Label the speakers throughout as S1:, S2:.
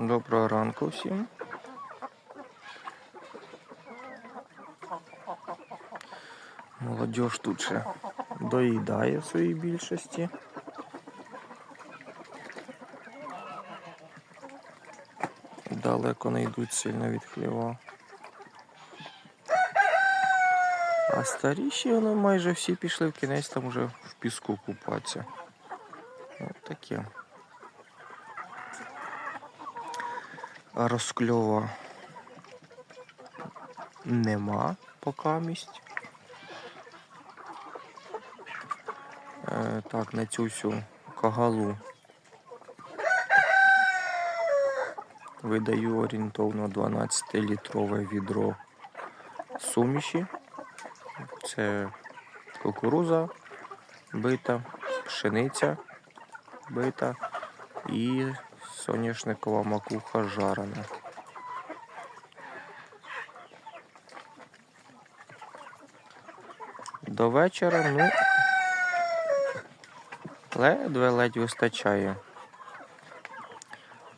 S1: Доброго ранку всім. Молодіж тут ще доїдає в своїй більшості. Далеко не йдуть сильно від хліва. А старіші вони майже всі пішли в кінець там вже в піску купатися. Ось таке. А розкльова нема покамість. Е, так, на цю всю кагалу видаю орієнтовно 12-літрове відро суміші. Це кукуруза бита, пшениця бита і соняшникова макуха жарена. До вечора, ну, ледве-ледь вистачає.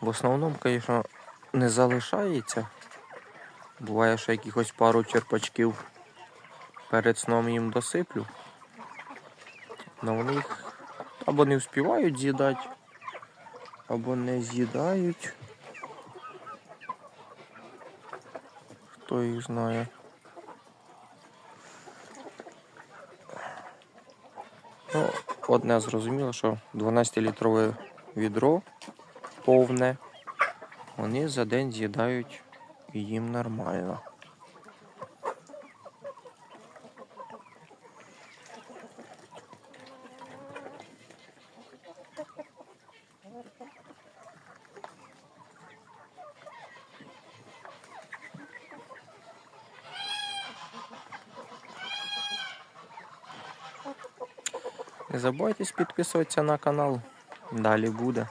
S1: В основному, звісно, не залишається. Буває, що якихось пару черпачків перед сном їм досиплю. Но вони їх або не вспівають з'їдати, або не з'їдають. Хто їх знає. Ну, одне зрозуміло, що 12-літрове відро повне, вони за день з'їдають і їм нормально. Не забувайтесь підписуватися на канал. Далі буде.